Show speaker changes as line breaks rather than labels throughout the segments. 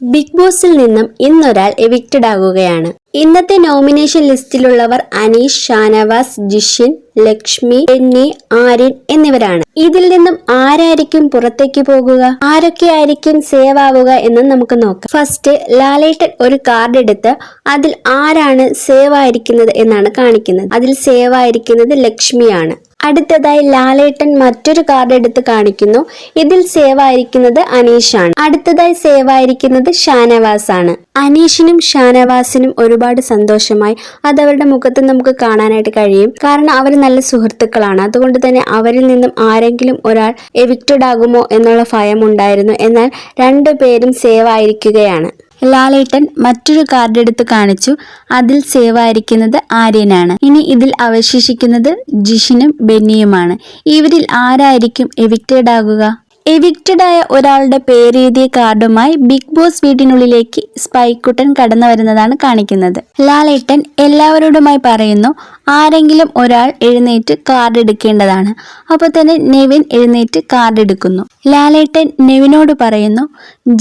Big ബോസിൽ നിന്നും ഇന്നൊരാൾ evicted ആകുകയാണ്. ഇന്നത്തെ നോമിനേഷൻ ലിസ്റ്റിലുള്ളവർ അനീഷ് ഷാനവാസ് ജിഷിൻ ലക്ഷ്മി എന്നി ആര്യൻ എന്നിവരാണ്. ഇതിൽ നിന്നും ആരായിരിക്കും പുറത്തേക്ക് പോകുക? ആരൊക്കെ ആയിരിക്കും സേവ് ആവുക എന്ന് നമുക്ക് നോക്കാം. ഫസ്റ്റ് ലാലേട്ടൻ ഒരു കാർഡ് എടുത്ത് അതിൽ ആരാണ് സേവ് ആയിരിക്കുന്നത് എന്നാണ് കാണിക്കുന്നത്. അതിൽ സേവ് ആയിരിക്കുന്നത് ലക്ഷ്മിയാണ്. അടുത്തതായി ലാലേട്ടൻ മറ്റൊരു കാർഡ് എടുത്ത് കാണിക്കുന്നു. ഇതിൽ സേവ് ആയിരിക്കുന്നത് അനീഷാണ്. അടുത്തതായി സേവ് ആയിരിക്കുന്നത് ഷാനവാസ് ആണ് അനീഷിനും ഷാനവാസിനും ഒരുപാട് സന്തോഷമായി. അത് അവരുടെ മുഖത്ത് നമുക്ക് കാണാനായിട്ട് കഴിയും. കാരണം അവർ നല്ല സുഹൃത്തുക്കളാണ്. അതുകൊണ്ട് തന്നെ അവരിൽ നിന്നും ആരെങ്കിലും ഒരാൾ എവിക്റ്റഡ് ആകുമോ എന്നുള്ള ഭയം ഉണ്ടായിരുന്നു. എന്നാൽ രണ്ടു പേരും സേവ് ആയിരിക്കുകയാണ്. ലാലേട്ടൻ മറ്റൊരു കാർഡ് എടുത്ത് കാണിച്ചു. അതിൽ സേവായിരിക്കുന്നത് ആര്യനാണ്. ഇനി ഇതിൽ അവശേഷിക്കുന്നത് ജിഷിനും ബെന്നിയുമാണ്. ഇവരിൽ ആരായിരിക്കും എവിക്റ്റഡ് ആകുക? എവിക്റ്റഡ് ആയ ഒരാളുടെ പേരെഴുതിയ കാർഡുമായി ബിഗ് ബോസ് വീട്ടിനുള്ളിലേക്ക് സ്പൈക്കുട്ടൻ കടന്നു വരുന്നതാണ് കാണിക്കുന്നത്. ലാലേട്ടൻ എല്ലാവരോടുമായി പറയുന്നു ആരെങ്കിലും ഒരാൾ എഴുന്നേറ്റ് കാർഡ് എടുക്കേണ്ടതാണ്. അപ്പോൾ തന്നെ നെവിൻ എഴുന്നേറ്റ് കാർഡ് എടുക്കുന്നു. ലാലേട്ടൻ നെവിനോട് പറയുന്നു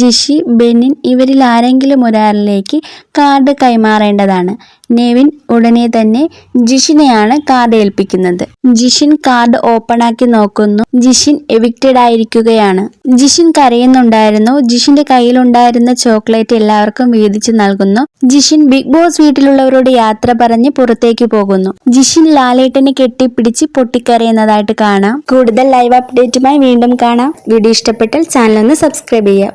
ജിഷി ബെന്നിൻ ഇവരിൽ ആരെങ്കിലും ഒരാളിലേക്ക് കാർഡ് കൈമാറേണ്ടതാണ്. നെവിൻ ഉടനെ തന്നെ ജിഷിനെയാണ് കാർഡ് ഏൽപ്പിക്കുന്നത്. ജിഷിൻ കാർഡ് ഓപ്പൺ ആക്കി നോക്കുന്നു. ജിഷിൻ എവിക്റ്റഡ് ആയിരിക്കുകയാണ്. ജിഷിൻ കരയുന്നുണ്ടായിരുന്നു. ജിഷിന്റെ കയ്യിലുണ്ടായിരുന്ന ചോക്ലേറ്റ് എല്ലാവർക്കും വീതിച്ചു നൽകുന്നു. ജിഷിൻ ബിഗ് ബോസ് വീട്ടിലുള്ളവരോട് യാത്ര പറഞ്ഞ് പുറത്തേക്ക് പോകുന്നു. ജിഷിൻ ലാലേട്ടനെ കെട്ടിപ്പിടിച്ച് പൊട്ടിക്കരയുന്നതായിട്ട് കാണാം. കൂടുതൽ ലൈവ് അപ്ഡേറ്റുമായി വീണ്ടും കാണാം. വീഡിയോ ഇഷ്ടപ്പെട്ടാൽ ചാനൽ ഒന്ന് സബ്സ്ക്രൈബ് ചെയ്യാം